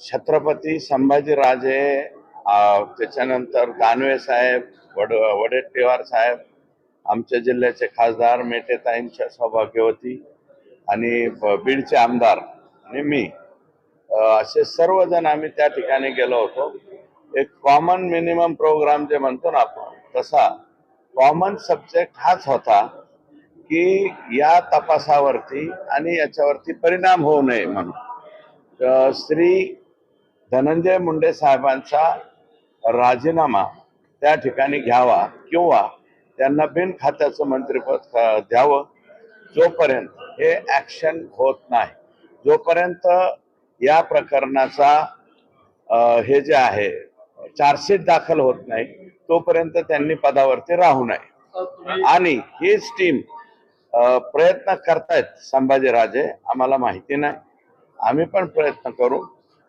छत्रपती संभाजीराजे त्याच्यानंतर दानवे साहेब वड वडेट्टीवार साहेब आमच्या जिल्ह्याचे खासदार मेटेताईंच्या सौभाग्यवती आणि बीडचे आमदार आणि मी. असे सर्वजण आम्ही त्या ठिकाणी गेलो होतो. एक कॉमन मिनिमम प्रोग्राम जे म्हणतो ना आपण तसा कॉमन सब्जेक्ट हाच होता की या तपासावरती आणि याच्यावरती परिणाम होऊ नये म्हणून. श्री धनंजय मुंडे साहेबांचा राजीनामा त्या ठिकाणी घ्यावा किंवा त्यांना बिन खात्याचं मंत्रिपद द्यावं जोपर्यंत हे ऍक्शन होत नाही. जोपर्यंत या प्रकरणाचा हे जे आहे चार्जशीट दाखल होत नाही तोपर्यंत त्यांनी पदावरती राहू नये. आणि हीच टीम प्रयत्न करतायत संभाजीराजे आम्हाला माहिती नाही. आम्ही पण प्रयत्न करू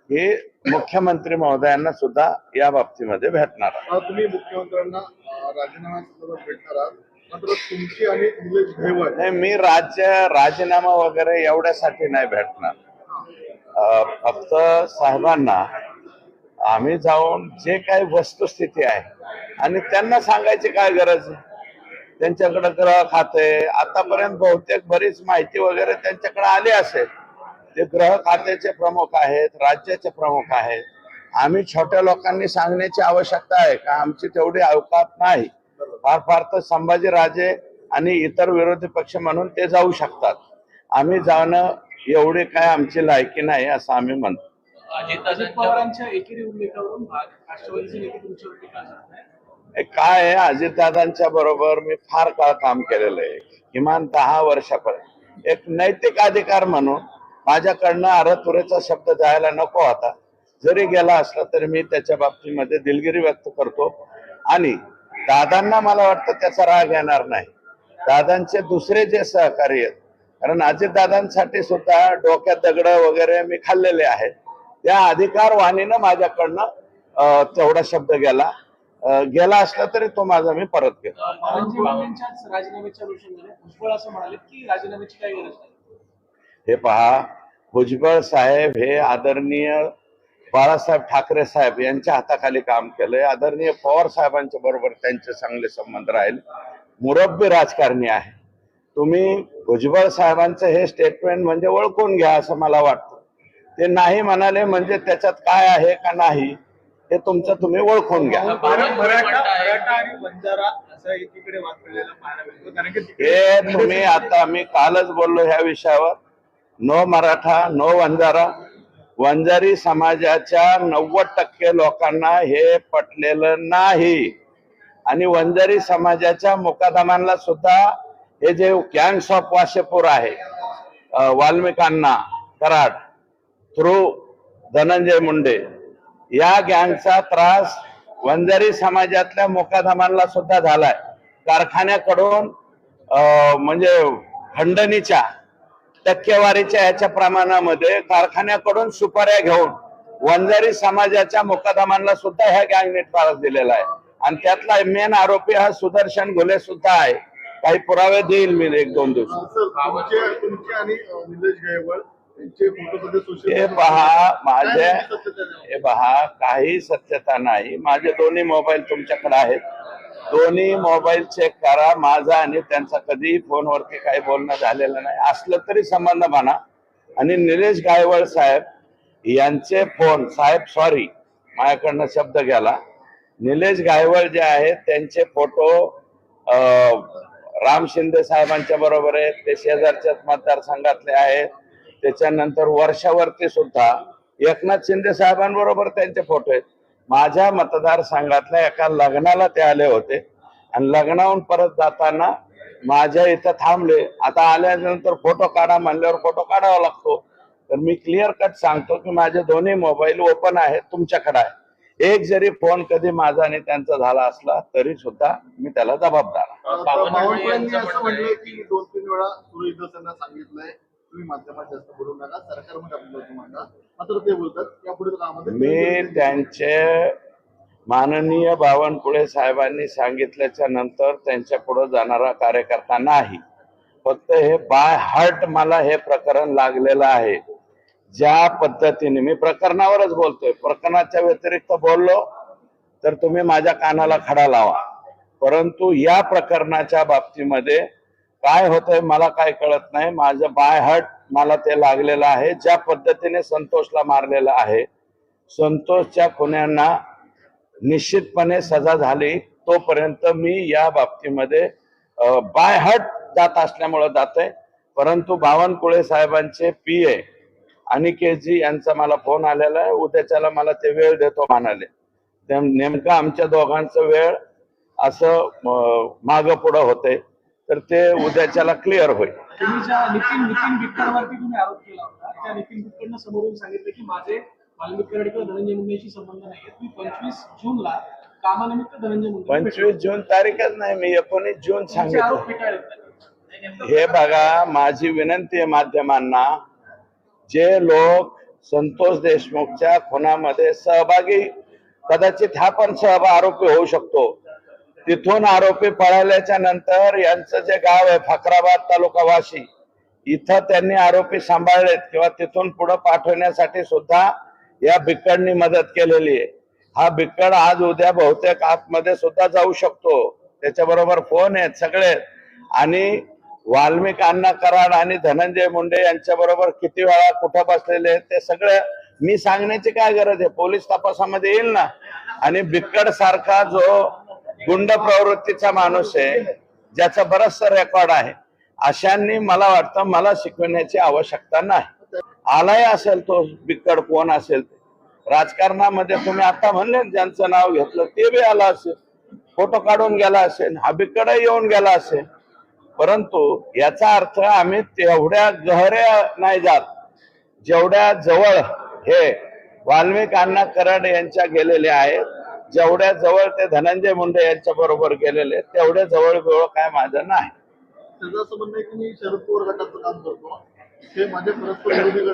हे मुख्यमंत्री महोदयांना सुद्धा या बाबतीमध्ये भेटणार तुम्ही मुख्यमंत्र्यांना राजीनाम्यासंदर्भात भेटणार आहात. नाही मी राज्य राजीनामा वगैरे एवढ्यासाठी नाही भेटणार. फक्त साहेबांना आम्ही जाऊन जे काही वस्तुस्थिती आहे आणि त्यांना सांगायची काय गरज आहे? त्यांच्याकडे ग्रह खाते आतापर्यंत बहुतेक बरीच माहिती वगैरे त्यांच्याकडे आली असेल. ते ग्रह खात्याचे प्रमुख आहेत राज्याचे प्रमुख आहेत आम्ही छोट्या लोकांनी सांगण्याची आवश्यकता आहे का? आमची तेवढी अवकात नाही. फार फार तर संभाजीराजे आणि इतर विरोधी पक्ष म्हणून ते जाऊ शकतात. आम्ही जाणं एवढी काय आमची लायकी नाही असं आम्ही म्हणतो. हे काय आहे? अजितदादांच्या बरोबर मी फार काळ काम केलेलं आहे. किमान दहा वर्षापर्यंत. एक नैतिक अधिकार म्हणून माझ्याकडनं अरतुरेचा शब्द जायला नको होता जरी गेला असला तरी मी त्याच्या बाबतीमध्ये दिलगिरी व्यक्त करतो. आणि दादांना मला वाटतं त्याचा राग येणार नाही. दादांचे दुसरे जे सहकारी आहेत कारण अजितदादांसाठी सुद्धा डोक्यात दगड वगैरे मी खाल्लेले आहेत. त्या अधिकार अधिकारवाणीनं माझ्याकडनं तेवढा शब्द गेला. गेला असला तरी तो माझा मी परत घेतो. राजीनाम्याच्या भुजबळ असं म्हणाले की राजीनाम्याची काही गरज नाही. हे पहा भुजबळ साहेब हे आदरणीय बाळासाहेब ठाकरे साहेब यांच्या हाताखाली काम केलंय. आदरणीय पवार साहेबांच्या बरोबर त्यांचे चांगले संबंध राहील. मुरब्बी राजकारणी आहे. तुम्ही भुजबळ साहेबांचं हे स्टेटमेंट म्हणजे ओळखून घ्या असं मला वाटतं. ते नाही म्हणाले म्हणजे त्याच्यात काय आहे का नाही हे तुमचं तुम्ही ओळखून घ्या. हे तुम्ही आता मी कालच बोललो ह्या विषयावर. No Maratha no Vanjara. Vanjari समाजाच्या नव्वद टक्के लोकांना हे पटलेलं नाही. आणि वंजारी समाजाच्या मुकादमांना सुद्धा हे जे गँग्स ऑफ वाशेपूर आहे वाल्मिकांना कराड थ्रू धनंजय मुंडे या गँगचा त्रास वंजारी समाजातल्या मुकादमांना सुद्धा झालाय. कारखान्याकडून म्हणजे खंडणीच्या टक्केवारीच्या याच्या प्रमाणामध्ये कारखान्याकडून सुपाऱ्या घेऊन वंजारी समाजाच्या मुकादमांना सुद्धा ह्या गँगने त्रास दिलेला आहे. आणि त्यातला मेन आरोपी हा सुदर्शन घुले सुद्धा आहे. काही पुरावे देईल मी एक दोन दिवस. हे पहा माझे हे पहा काही सत्यता नाही. माझे दोन्ही मोबाईल तुमच्याकडे आहेत. दोन्ही मोबाईल चेक करा माझा आणि त्यांचा. कधीही फोनवरती काही बोलणं झालेलं नाही. असलं तरी संबंध म्हणा आणि निलेश गायवळ साहेब यांचे फोन साहेब सॉरी माझ्याकडनं शब्द गेला निलेश गायवळ जे आहेत त्यांचे फोटो अं, राम शिंदे साहेबांच्या बरोबर आहेत. ते शेजारच्याच मतदारसंघातले आहेत. त्याच्यानंतर वर्षावरती सुद्धा एकनाथ शिंदे साहेबांबरोबर त्यांचे फोटो आहेत. माझ्या मतदारसंघातल्या एका लग्नाला ते आले होते. आणि लग्नाहून परत जाताना माझ्या इथं थांबले. आता आल्यानंतर फोटो काढा म्हणल्यावर फोटो काढावा लागतो. तर मी क्लिअर कट सांगतो की माझे दोन्ही मोबाईल ओपन आहेत तुमच्याकडे आहे. एक जरी फोन कधी माझा आणि त्यांचा झाला असला तरी सुद्धा मी त्याला जबाबदार असं म्हटलंय की दोन तीन वेळा सांगितलंय. तुम्ही माध्यमात जास्त बोलू नका. सरकारमध्ये आपलं बाजू मांडा मात्र ते बोलतात. यापुढे कामामध्ये मी त्यांचे माननीय बावनकुळे साहेबांनी सांगितल्याच्या नंतर त्यांच्या पुढे जाणारा कार्यकर्ता नाही. फक्त हे बाय हार्ट मला हे प्रकरण लागलेलं आहे. ज्या पद्धतीने मी प्रकरणावरच बोलतोय. प्रकरणाच्या व्यतिरिक्त बोललो तर तुम्ही माझ्या कानाला खडा लावा. परंतु या प्रकरणाच्या बाबतीमध्ये काय होतंय मला काय कळत नाही. माझं बाय हट मला ते लागलेलं आहे. ज्या पद्धतीने संतोषला मारलेलं आहे संतोषच्या खुन्यांना निश्चितपणे सजा झाली. तोपर्यंत मी या बाबतीमध्ये बाय हट जात असल्यामुळं जातोय. परंतु बावनकुळे साहेबांचे पी ए अनिकेतजी यांचा मला फोन आलेला आहे. उद्याच्याला मला ते वेळ देतो म्हणाले. नेमका नेमकं आमच्या दोघांचं वेळ असं माग पुढं होतंय. तर ते उद्याच्याला क्लिअर होईल. नितीन नितीन बिक्करवरती तुम्ही आरोप केला होता. त्या नितीन बिक्करनं समोरून सांगितलं की माझे किंवा धनंजय मुंडेशी संबंध तुम्ही पंचवीस जूनला कामानिमित्त धनंजय मुंडे पंचवीस जून तारीखच नाही मी एकोणीस जून सांगितलं. हे बघा माझी विनंती आहे माध्यमांना जे लोक संतोष देशमुखच्या खुनामध्ये सहभागी कदाचित हा पण सहभाग आरोपी होऊ शकतो. तिथून आरोपी पळाल्याच्या नंतर यांचं जे गाव आहे फकराबाद तालुका वाशी इथं त्यांनी आरोपी सांभाळलेत किंवा तिथून पुढे पाठवण्यासाठी सुद्धा या बिकडनी मदत केलेली आहे. हा बिकड आज उद्या बहुतेक आतमध्ये सुद्धा जाऊ शकतो. त्याच्याबरोबर फोन आहेत सगळे आणि वाल्मिक अण्णा कराड आणि धनंजय मुंडे यांच्या बरोबर किती वेळा कुठं बसलेले आहेत ते सगळं मी सांगण्याची काय गरज आहे? पोलीस तपासामध्ये येईल ना? आणि बिकड सारखा जो गुंड प्रवृत्तीचा माणूस आहे ज्याचा बराचसा रेकॉर्ड आहे. अशांनी मला वाटतं मला शिकवण्याची आवश्यकता नाही. आलाय असेल तो बिक्कड कोण असेल राजकारणामध्ये तुम्ही आता म्हणले ज्यांचं नाव घेतलं ते बी आला असेल. फोटो काढून गेला असेल हा बिकड येऊन गेला असेल. परंतु याचा अर्थ आम्ही तेवढ्या गहऱ्या नाही जात. जेवढ्या जवळ हे वाल्मिक कराड यांच्या गेलेले आहेत जेवढ्या जवळ ते धनंजय मुंडे यांच्या बरोबर गेलेले तेवढ्या जवळ जवळ काय माझं नाही. शरद पवार गटाचं काम करतो?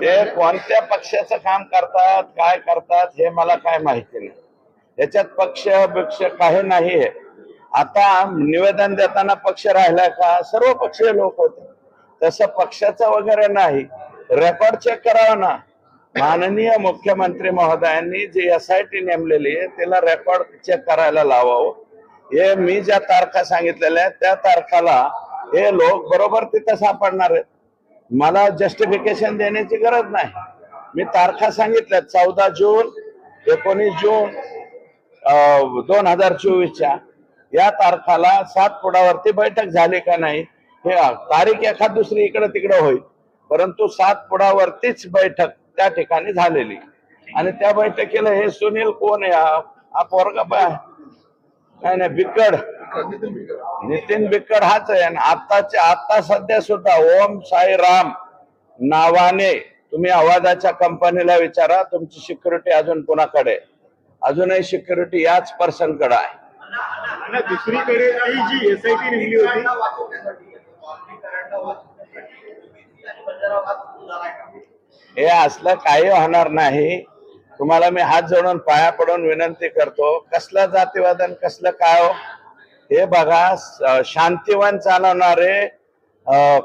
ते. कोणत्या पक्षाचं काम करतात काय करतात हे मला काय माहिती नाही. याच्यात पक्ष बिक्ष काही नाही आता निवेदन देताना पक्ष राहिलाय का? सर्व पक्षीय लोक होते. तसं पक्षाचं वगैरे नाही. रेकॉर्ड चेक करावं ना. माननीय मुख्यमंत्री महोदयांनी जी एस आय टी नेमलेली आहे त्याला रेकॉर्ड चेक करायला लावावं. हे मी ज्या तारखा सांगितलेल्या आहेत त्या तारखाला हे लोक बरोबर तिथं सापडणार आहेत. मला जस्टिफिकेशन देण्याची गरज नाही. मी तारखा सांगितल्या चौदा जून एकोणीस जून दोन हजार चोवीसच्या. या तारखाला सात पुढावरती बैठक झाली का नाही हे तारीख एखाद दुसरी इकडे तिकडे होईल. परंतु सात पुढावरतीच बैठक त्या ठिकाणी झालेली. आणि त्या बैठकीला हे सुनील कोण आहे? हा पोरगा बाय नाही नाही बिकड. नितीन बिक्कड हाच आहे. आणि आताच्या आता सध्या सुद्धा ओम साई राम नावाने तुम्ही आवाजाच्या कंपनीला विचारा. तुमची सिक्युरिटी अजून कोणाकडे? आहे? अजूनही सिक्युरिटी याच पर्सनकडे आहे दुसरीकडे ती जी एसआयटी नेमली होती. हे असलं काही होणार नाही. तुम्हाला मी हात जोडून पाया पडून विनंती करतो कसलं जातीवादन कसलं काय हो? हे बघा शांतीवन शांतिवन चालवणारे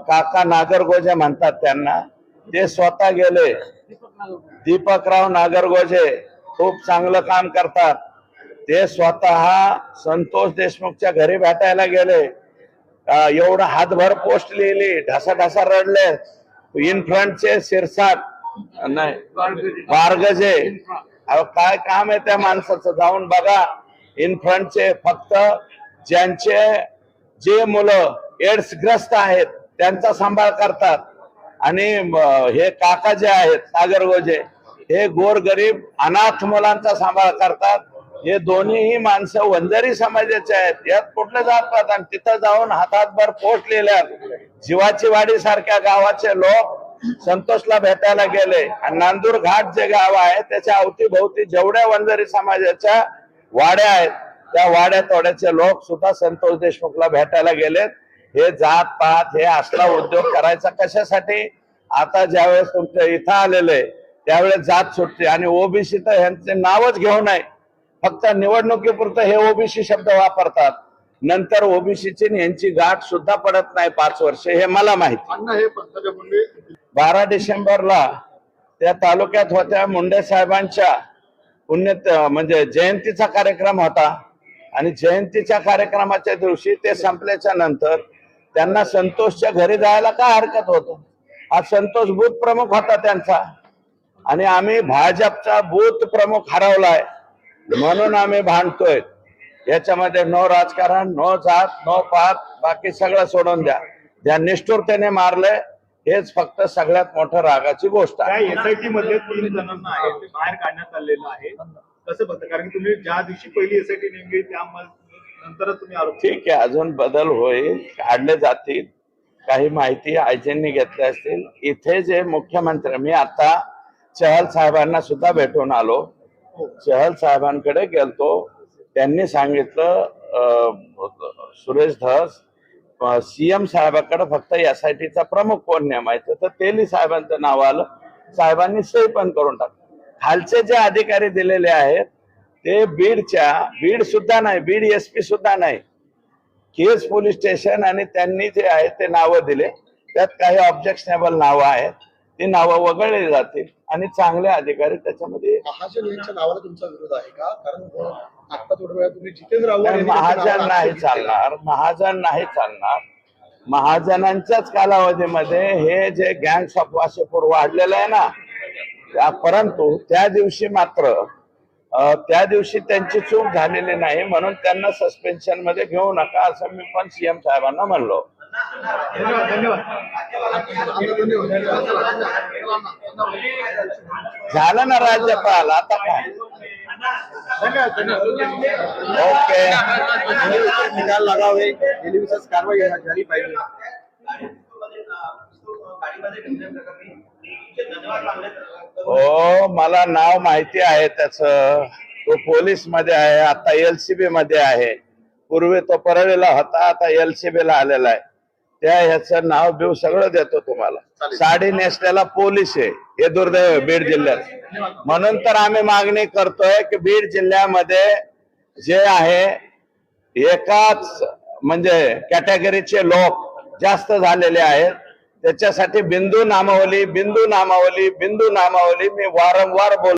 काका नागरगोजे म्हणतात त्यांना. ते स्वतः गेले. दीपकराव नागरगोजे खूप चांगलं काम करतात. ते स्वतः संतोष देशमुखच्या घरी भेटायला गेले. अं, एवढं हातभर पोस्ट लिहिली ढासा ढासा रडले. इन फ्रंटचे शिरसाट नाही. बारगजे. अहो, काय काम आहे त्या माणसाचं? जाऊन बघा. इन फ्रंटचे फक्त ज्यांचे जे मुलं एड्स ग्रस्त आहेत त्यांचा सांभाळ करतात. आणि हे काका जे आहेत नागरगोजे हे गोरगरीब अनाथ मुलांचा सांभाळ करतात. हे दोन्हीही माणसं वंजारी समाजाचे आहेत. यात कुठले जातात आणि तिथं जाऊन हातातभर पोट लिहिल्या जीवाची वाडी सारख्या गावाचे लोक संतोषला भेटायला गेले. आणि नांदूर घाट जे गाव आहे त्याच्या अवतीभोवती जेवढ्या वंजारी समाजाच्या वाड्या आहेत त्या वाड्या तोड्याचे लोक सुद्धा संतोष देशमुखला भेटायला गेलेत. हे जात पात हे असला उद्योग करायचा कशासाठी? आता ज्यावेळेस तुमच्या इथं आलेले त्यावेळेस जात सुटते. आणि ओबीसी तर ह्यांचे नावच घेऊ नये. फक्त निवडणुकीपुरतं हे ओबीसी शब्द वापरतात. नंतर ओबीसीची यांची गाठ सुद्धा पडत नाही पाच वर्ष हे मला माहिती. बारा डिसेंबरला त्या तालुक्यात होत्या मुंडे साहेबांच्या पुण्य म्हणजे जयंतीचा कार्यक्रम होता. आणि जयंतीच्या कार्यक्रमाच्या दिवशी ते संपल्याच्या नंतर त्यांना संतोषच्या घरी जायला काय हरकत होत? हा संतोष बूथ प्रमुख होता त्यांचा. आणि आम्ही भाजपचा बूथ प्रमुख हरवलाय. म्हणून आम्ही भांडतोय. याच्यामध्ये नो राजकारण नो जात नो पात बाकी सगळं सोडून द्या. ज्या निष्ठुरतेने मारले हेच फक्त सगळ्यात मोठं रागाची गोष्ट आहे. एसआयटी मधले तीन जणांना आहे ते बाहेर काढण्यात आलेलं आहे. कसं बघतं? कारण की तुम्ही ज्या दिवशी पहिली एसआयटी नेमली त्या नंतरच तुम्ही आरोप ठीक आहे अजून बदल होईल. काढले जातील. काही माहिती आयजींनी घेतली असतील. इथे जे मुख्यमंत्री मी आता चहल साहेबांना सुद्धा भेटून आलो. चहल साहेबांकडे गेलतो. त्यांनी सांगितलं सुरेश धस सीएम साहेबाकडे फक्त एस आय टीचा प्रमुख कोण नेमायचं? तर तेली साहेबांचं नाव आलं. साहेबांनी सही पण करून टाकलं. खालचे जे अधिकारी दिलेले आहेत ते बीडच्या बीड सुद्धा नाही बीड एस पी सुद्धा नाही. केस पोलीस स्टेशन आणि त्यांनी जे आहे ते नावं दिले. त्यात काही ऑब्जेक्शनेबल नावं आहेत. ती नावं वगळली जातील आणि चांगले अधिकारी त्याच्यामध्ये महाजन यांच्या नावाला तुमचा विरोध आहे का? कारण आता थोड्या वेळा तुम्ही जितेंद्र आव्हाड महाजन नाही. चालणार महाजन नाही चालणार. महाजनांच्याच कालावधीमध्ये हे जे गँग्स ऑफ वासेपूर वाढलेलं आहे ना त्या- परंतु त्या दिवशी मात्र त्या दिवशी त्यांची चूक झालेली नाही म्हणून त्यांना सस्पेन्शनमध्ये घेऊ नका असं मी पण सीएम साहेबांना म्हणलो. झालं ना राज्यपाल आता काय? ओके निकाल लगावे गेली विशेष कारवाई झाली पाहिजे हो मला नाव माहिती आहे त्याच. तो पोलीसमध्ये आहे आता एलसीबी मध्ये आहे. पूर्वी तो परळीला होता आता एलसीबी ला आलेला आहे. त्या ह्याचं नाव बिव सगळं देतो तुम्हाला. साडी नेसलेला पोलीस आहे हे दुर्दैव बीड जिल्ह्यात. म्हणून तर आम्ही मागणी करतोय की बीड जिल्ह्यामध्ये जे आहे एकाच म्हणजे कॅटेगरीचे लोक जास्त झालेले आहेत. त्याच्यासाठी बिंदू नामावली बिंदू नामावली बिंदू नामावली मी वारंवार बोल